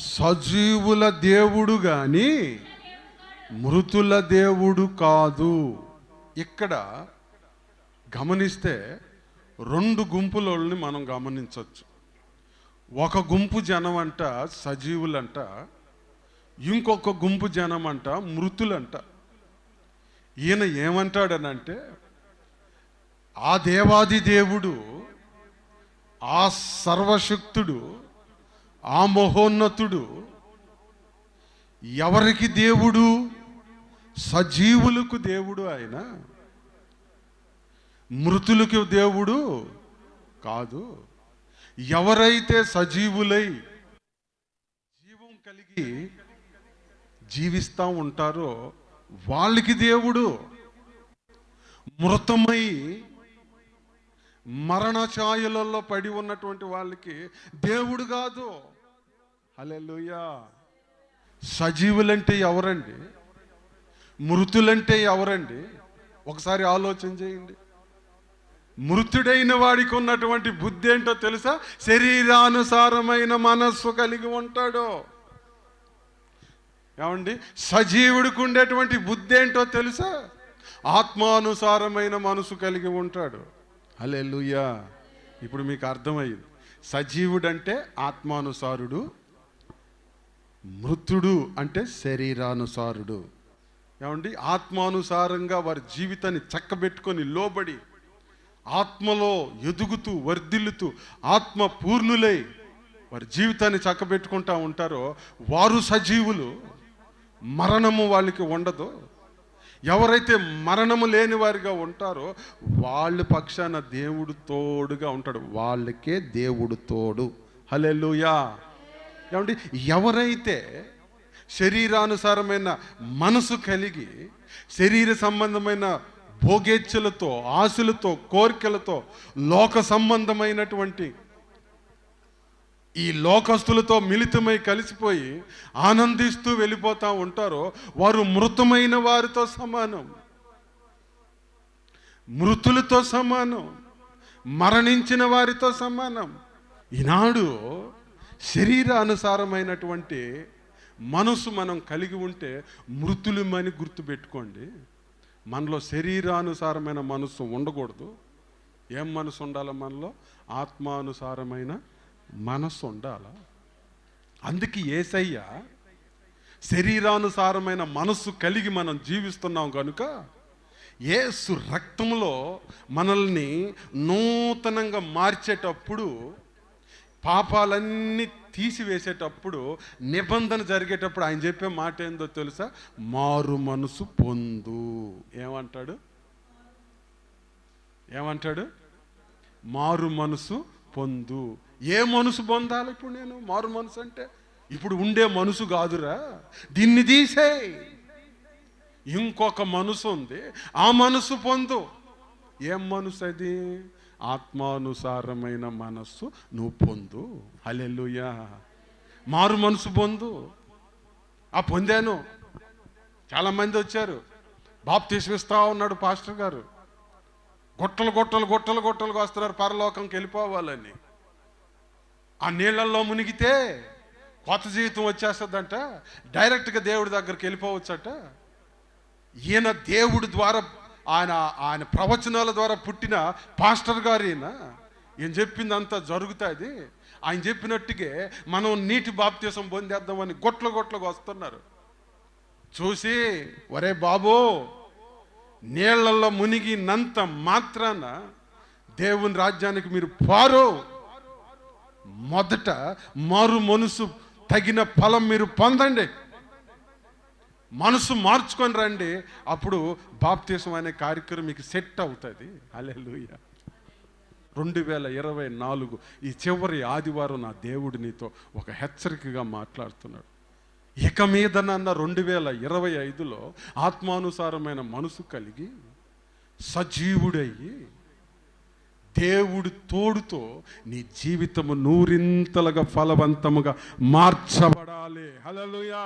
సజీవుల దేవుడు గాని మృతుల దేవుడు కాదు. ఇక్కడ గమనిస్తే రెండు గుంపులని మనం గమనించవచ్చు ఒక గుంపు జనం అంట సజీవులంట. ఇంకొక గుంపు జనం అంట మృతులంట. ఈయన ఏమంటాడనంటే ఆ దేవాది దేవుడు ఆ సర్వశక్తుడు ఆ మహోన్నతుడు ఎవరికి దేవుడు? సజీవులకు దేవుడు ఆయన. మృతులకు దేవుడు కాదు. ఎవరైతే సజీవులై జీవం కలిగి జీవిస్తూ ఉంటారో వాళ్ళకి దేవుడు. మృతమై మరణ ఛాయలలో పడి ఉన్నటువంటి వాళ్ళకి దేవుడు కాదు. హలెలుయా సజీవులంటే ఎవరండి? మృతులంటే ఎవరండి? ఒకసారి ఆలోచన చేయండి. మృతుడైన వాడికి ఉన్నటువంటి బుద్ధి ఏంటో తెలుసా? శరీరానుసారమైన మనస్సు కలిగి ఉంటాడు. ఏమండి? సజీవుడికి ఉండేటువంటి బుద్ధి ఏంటో తెలుసా? ఆత్మానుసారమైన మనసు కలిగి ఉంటాడు. హల్లెలూయా. ఇప్పుడు మీకు అర్థమైంది సజీవుడంటే ఆత్మానుసారుడు మృతుడు అంటే శరీరానుసారుడు. ఏమండి? ఆత్మానుసారంగా వారి జీవితాన్ని చక్కబెట్టుకొని లోబడి ఆత్మలో ఎదుగుతూ వర్ధిల్లుతూ ఆత్మ పూర్ణులై వారి జీవితాన్ని చక్కబెట్టుకుంటా ఉంటారో వారు సజీవులు మరణము వాళ్ళకి ఉండదు ఎవరైతే మరణము లేని వారిగా ఉంటారో వాళ్ళ పక్షాన దేవుడు తోడుగా ఉంటాడు. వాళ్ళకే దేవుడు తోడు. హలెలుయా ఏమండి? ఎవరైతే శరీరానుసారమైన మనసు కలిగి శరీర సంబంధమైన భోగేచ్ఛలతో ఆశలతో కోరికలతో లోక సంబంధమైనటువంటి ఈ లోకస్తులతో మిళితమై కలిసిపోయి ఆనందిస్తూ వెళ్ళిపోతూ ఉంటారో వారు మృతమైన వారితో సమానం. మృతులతో సమానం. మరణించిన వారితో సమానం. ఈనాడు శరీరానుసారమైనటువంటి మనసు మనం కలిగి ఉంటే మృతులమని గుర్తుపెట్టుకోండి. మనలో శరీరానుసారమైన మనసు ఉండకూడదు. ఏం మనసు ఉండాలి మనలో? ఆత్మానుసారమైన మనసు ఉండాల? అందుకే ఏసయ్య శరీరానుసారమైన మనస్సు కలిగి మనం జీవిస్తున్నాం కనుక ఏసు రక్తంలో మనల్ని నూతనంగా మార్చేటప్పుడు పాపాలన్నీ తీసివేసేటప్పుడు నిబంధన జరిగేటప్పుడు ఆయన చెప్పే మాట ఏందో తెలుసా? మారు మనసు పొందు. ఏమంటాడు? ఏమంటాడు? మారు మనసు పొందు. ఏ మనసు పొందాలి ఇప్పుడు నేను? మారు మనసు అంటే? ఇప్పుడు ఉండే మనసు కాదురా. దీన్ని తీసేయ్. ఇంకొక మనసు ఉంది. ఆ మనసు పొందు. ఏం మనసు అది? ఆత్మానుసారమైన మనస్సు నువ్వు పొందు. హలెలుయా మారు మనసు పొందు. ఆ పొందాను. చాలామంది వచ్చారు. బాప్ తీసుకొస్తా ఉన్నాడు పాస్టర్ గారు. గొట్టలు గొట్టలు గొట్టలు గొట్టలు వస్తున్నారు పరలోకంకి వెళ్ళిపోవాలని. ఆ నీళ్ళల్లో మునిగితే కొత్త జీవితం వచ్చేస్తుందంట. డైరెక్ట్గా దేవుడి దగ్గరికి వెళ్ళిపోవచ్చట. ఈయన దేవుడి ద్వారా ఆయన ఆయన ప్రవచనాల ద్వారా పుట్టిన పాస్టర్ గారు ఈయన. ఈయన చెప్పిందంతా జరుగుతుంది. ఆయన చెప్పినట్టుగా మనం నీటి బాప్తీసం పొందేద్దామని గొట్ల గొట్లకు వస్తున్నారు. చూసి ఒరే బాబు నీళ్ళలో మునిగినంత మాత్రాన దేవుని రాజ్యానికి మీరు పారు. మొదట మారు మనసు తగిన ఫలం మీరు పొందండి. మనసు మార్చుకొని రండి. అప్పుడు బాప్తీసం అనే కార్యక్రమం మీకు సెట్ అవుతుంది. అలెలుయ రెండు వేల ఇరవై నాలుగు ఈ చివరి ఆదివారం నా దేవుడు నీతో ఒక హెచ్చరికగా మాట్లాడుతున్నాడు. ఇక మీదనన్న రెండు వేల ఇరవై ఐదులో ఆత్మానుసారమైన మనసు కలిగి సజీవుడయ్యి దేవుడు తోడుతో నీ జీవితము నూరింతలుగా ఫలవంతముగా మార్చబడాలి. హలలుయా